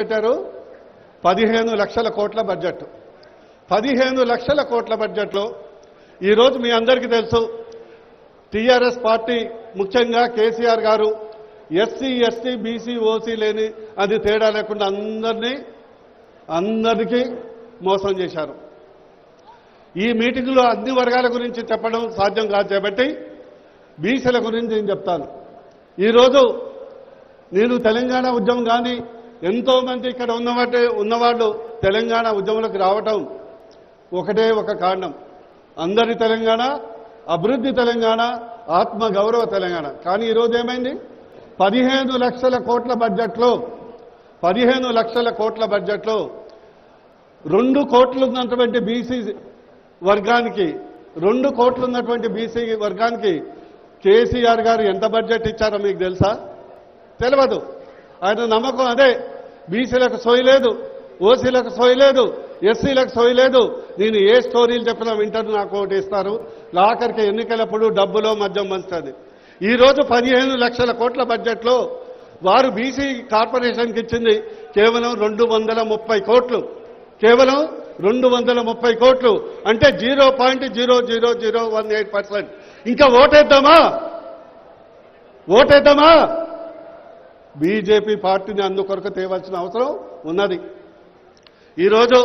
పెట్టారు? పదిహేను లక్షల కోట్ల బడ్జెట్. పదిహేను లక్షల కోట్ల బడ్జెట్లో ఈరోజు మీ అందరికీ తెలుసు టీఆర్ఎస్ పార్టీ ముఖ్యంగా కేసీఆర్ గారు ఎస్సీ ఎస్టీ బీసీ ఓసీ లేని అది తేడా లేకుండా అందరినీ అందరికీ మోసం చేశారు. ఈ మీటింగ్లో అన్ని వర్గాల గురించి చెప్పడం సాధ్యం కాదు కాబట్టి బీసీల గురించి నేను చెప్తాను. ఈరోజు నేను తెలంగాణ ఉద్యమం కానీ ఎంతో మంది ఇక్కడ ఉన్నవాటే ఉన్నవాళ్ళు తెలంగాణ ఉద్యమంలోకి రావటం ఒకటే ఒక కారణం. అందరి తెలంగాణ అభివృద్ధి తెలంగాణ ఆత్మ గౌరవ తెలంగాణ. కానీ ఈరోజు ఏమైంది? పదిహేను లక్షల కోట్ల బడ్జెట్లో పదిహేను లక్షల కోట్ల బడ్జెట్లో రెండు కోట్లు ఉన్నటువంటి బీసీ వర్గానికి రెండు కోట్లు ఉన్నటువంటి బీసీ వర్గానికి కేసీఆర్ గారు ఎంత బడ్జెట్ ఇచ్చారో మీకు తెలుసా? తెలియదు ఆయన నమ్మకం అదే. బీసీలకు సోయలేదు ఓసీలకు సోయలేదు ఎస్సీలకు సోయలేదు నేను ఏ స్టోరీలు చెప్పినా వింటారు నాకు ఒకటి ఇస్తారు. లాకర్కి ఎన్నికలప్పుడు డబ్బులో మద్యం మంచుతుంది ఈరోజు పదిహేను లక్షల కోట్ల బడ్జెట్లో వారు బీసీ కార్పొరేషన్కి ఇచ్చింది కేవలం రెండు వందల ముప్పై కోట్లు. కేవలం రెండు వందల ముప్పై కోట్లు. అంటే zero point zero zero zero one eight percent. ఇంకా ఓటేద్దామా? ఓటేద్దామా? బీజేపీ పార్టీని అందుకొరకు తేవాల్సిన అవసరం ఉన్నది. ఈరోజు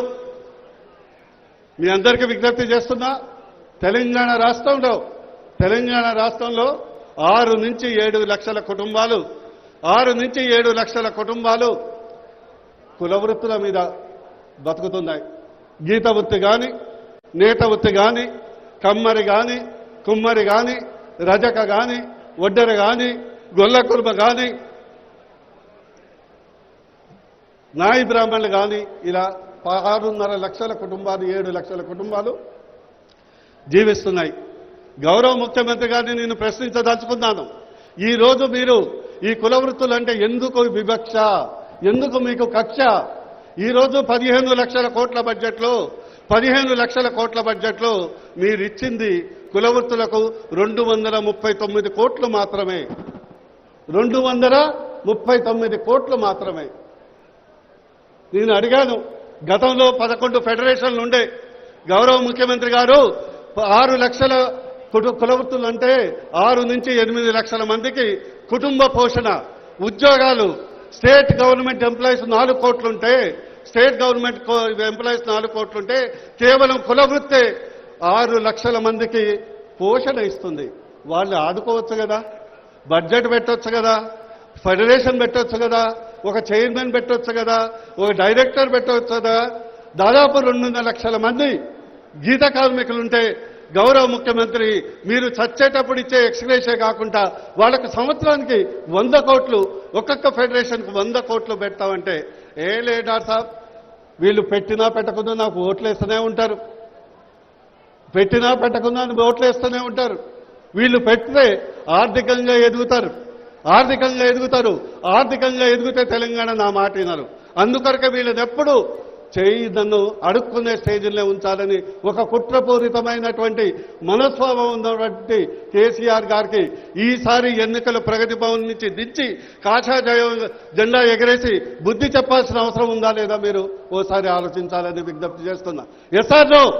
మీ అందరికీ విజ్ఞప్తి చేస్తున్నా తెలంగాణ రాష్ట్రంలో తెలంగాణ రాష్ట్రంలో ఆరు నుంచి ఏడు లక్షల కుటుంబాలు ఆరు నుంచి ఏడు లక్షల కుటుంబాలు కులవృత్తుల మీద బతుకుతున్నాయి. గీత వృత్తి కానీ నేత వృత్తి కానీ కమ్మరి కానీ కుమ్మరి కానీ రజక కానీ ఒడ్డెర కానీ గొల్ల కుర్మ కానీ నాయి బ్రాహ్మణులు కానీ ఇలా ఆరున్నర లక్షల కుటుంబాలు ఏడు లక్షల కుటుంబాలు జీవిస్తున్నాయి. గౌరవ ముఖ్యమంత్రి గారిని నేను ప్రశ్నించదలుచుకున్నాను. ఈరోజు మీరు ఈ కుల వృత్తులు అంటే ఎందుకు వివక్ష? ఎందుకు మీకు కక్ష? ఈరోజు పదిహేను లక్షల కోట్ల బడ్జెట్లో పదిహేను లక్షల కోట్ల బడ్జెట్లో మీరు ఇచ్చింది కుల వృత్తులకు రెండు వందల ముప్పై తొమ్మిది కోట్లు మాత్రమే. రెండు వందల ముప్పై తొమ్మిది కోట్లు మాత్రమే. నేను అడిగాను. గతంలో పదకొండు ఫెడరేషన్లు ఉండే గౌరవ ముఖ్యమంత్రి గారు ఆరు లక్షల కుటు కులవృత్తులు అంటే ఆరు నుంచి ఎనిమిది లక్షల మందికి కుటుంబ పోషణ ఉద్యోగాలు స్టేట్ గవర్నమెంట్ ఎంప్లాయీస్ నాలుగు కోట్లుంటే స్టేట్ గవర్నమెంట్ ఎంప్లాయీస్ నాలుగు కోట్లుంటే కేవలం కులవృత్తే ఆరు లక్షల మందికి పోషణ ఇస్తుంది. వాళ్ళు ఆడుకోవచ్చు కదా బడ్జెట్ పెట్టొచ్చు కదా ఫెడరేషన్ పెట్టొచ్చు కదా ఒక చైర్మన్ పెట్టవచ్చు కదా ఒక డైరెక్టర్ పెట్టవచ్చు కదా. దాదాపు రెండున్నర లక్షల మంది గీత కార్మికులుంటే గౌరవ ముఖ్యమంత్రి మీరు చచ్చేటప్పుడు ఇచ్చే ఎక్స్గ్రేషే కాకుండా వాళ్ళకు సంవత్సరానికి వంద కోట్లు ఒక్కొక్క ఫెడరేషన్కి వంద కోట్లు పెడతామంటే ఏ లేడా సాబ్ వీళ్ళు పెట్టినా పెట్టకుండా నాకు ఓట్లు వేస్తూనే ఉంటారు. పెట్టినా పెట్టకుండా ఓట్లు వేస్తూనే ఉంటారు. వీళ్ళు పెడితే ఆర్థికంగా ఎదుగుతారు. ఆర్థికంగా ఎదుగుతారు. ఆర్థికంగా ఎదిగితే తెలంగాణ నా మాట వినరు. అందుకొరకే వీళ్ళని ఎప్పుడు చేయి నన్ను అడుక్కునే స్టేజ్లో ఉంచాలని ఒక కుట్రపూరితమైనటువంటి మనస్వాభం ఉన్నటువంటి కేసీఆర్ గారికి ఈసారి ఎన్నికలు ప్రగతి భవన్ నుంచి దించి కాషా జయ- జెండా ఎగరేసి బుద్ధి చెప్పాల్సిన అవసరం ఉందా లేదా మీరు ఓసారి ఆలోచించాలని విజ్ఞప్తి చేస్తున్నా. ఎస్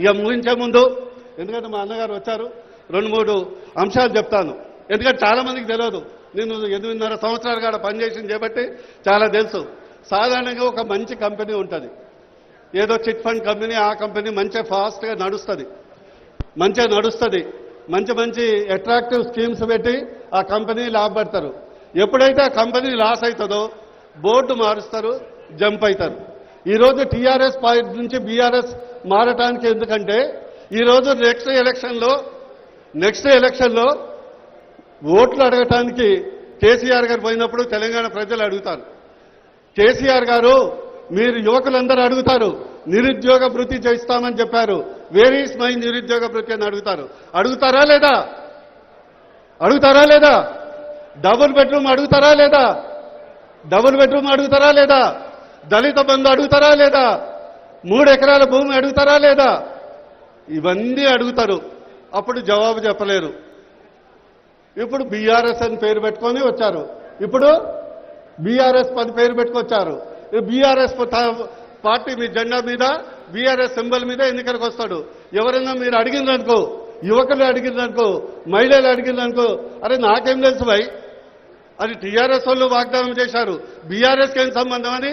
ఇక ముగించే ముందు ఎందుకంటే మా అన్నగారు వచ్చారు. రెండు మూడు అంశాలు చెప్తాను. ఎందుకంటే చాలా మందికి తెలియదు. నేను ఎనిమిదిన్నర సంవత్సరాలు కాడ పనిచేసింది చేపట్టి చాలా తెలుసు. సాధారణంగా ఒక మంచి కంపెనీ ఉంటుంది. ఏదో చిట్ ఫండ్ కంపెనీ ఆ కంపెనీ మంచిగా ఫాస్ట్గా నడుస్తుంది. మంచిగా నడుస్తుంది. మంచి మంచి అట్రాక్టివ్ స్కీమ్స్ పెట్టి ఆ కంపెనీ లాభపడతారు ఎప్పుడైతే ఆ కంపెనీ లాస్ అవుతుందో బోర్డు మారుస్తారు జంప్ అవుతారు ఈరోజు టీఆర్ఎస్ పాయింట్ నుంచి బీఆర్ఎస్ మారటానికి ఎందుకంటే ఈరోజు నెక్స్ట్ ఎలక్షన్లో నెక్స్ట్ ఎలక్షన్లో ఓట్లు అడగటానికి కేసీఆర్ గారు పోయినప్పుడు తెలంగాణ ప్రజలు అడుగుతారు. కేసీఆర్ గారు మీరు యువకులందరూ అడుగుతారు నిరుద్యోగ భృతి చేస్తామని చెప్పారు. వేర్ ఈస్ మై నిరుద్యోగ భృతి అని అడుగుతారు. అడుగుతారా లేదా? అడుగుతారా లేదా? డబుల్ బెడ్రూమ్ అడుగుతారా లేదా? డబుల్ బెడ్రూమ్ అడుగుతారా లేదా? దళిత బంధు అడుగుతారా లేదా? మూడు ఎకరాల భూమి అడుగుతారా లేదా? ఇవన్నీ అడుగుతారు. అప్పుడు జవాబు చెప్పలేరు. ఇప్పుడు బీఆర్ఎస్ అని పేరు పెట్టుకొని వచ్చారు. ఇప్పుడు బీఆర్ఎస్ అని పేరు పెట్టుకొచ్చారు. బీఆర్ఎస్ పార్టీ మీ జెండా మీద బీఆర్ఎస్ సింబల్ మీద ఎన్నికలకు వస్తాడు. ఎవరైనా మీరు అడిగిందనుకో యువకులు అడిగిందనుకో మహిళలు అడిగిందనుకో అరే నాకేం తెలుసు భయ్? అది టీఆర్ఎస్ వాళ్ళు వాగ్దానం చేశారు. బీఆర్ఎస్కి ఏం సంబంధం అని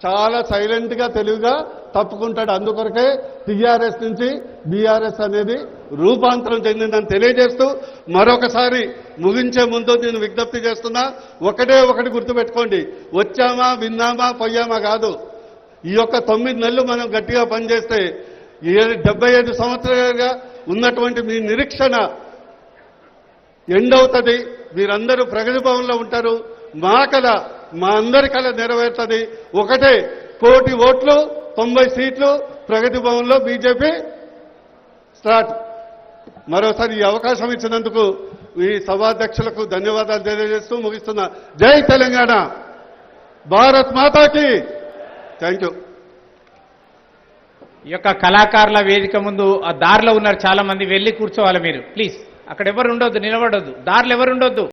చాలా సైలెంట్గా తెలివిగా తప్పుకుంటాడు. అందుకొరకే టీఆర్ఎస్ నుంచి బీఆర్ఎస్ అనేది రూపాంతరం చెందిందని తెలియజేస్తూ మరొకసారి ముగించే ముందు నేను విజ్ఞప్తి చేస్తున్నా ఒకటే ఒకటి గుర్తుపెట్టుకోండి. వచ్చామా విన్నామా పోయామా కాదు. ఈ యొక్క తొమ్మిది నెలలు మనం గట్టిగా పనిచేస్తే డెబ్బై ఐదు సంవత్సరాలుగా ఉన్నటువంటి మీ నిరీక్షణ ఎండ్ అవుతుంది మీరందరూ ప్రగతి భవన్లో ఉంటారు మా కళ మా అందరి కళ నెరవేరుతుంది. ఒకటే కోటి ఓట్లు తొంభై సీట్లు ప్రగతి భవన్లో బీజేపీ స్టార్ట్. మరోసారి ఈ అవకాశం ఇచ్చినందుకు ఈ సభాధ్యక్షులకు ధన్యవాదాలు తెలియజేస్తూ ముగిస్తున్నా జై తెలంగాణ భారత్ మాతాకి. థ్యాంక్ యూ ఈ యొక్క కళాకారుల వేదిక ముందు ఆ దారిలో ఉన్నారు చాలా మంది వెళ్ళి కూర్చోవాలి మీరు. ప్లీజ్ అక్కడ ఎవరు ఉండొద్దు నిలబడొద్దు. దారిలో ఎవరు ఉండొద్దు?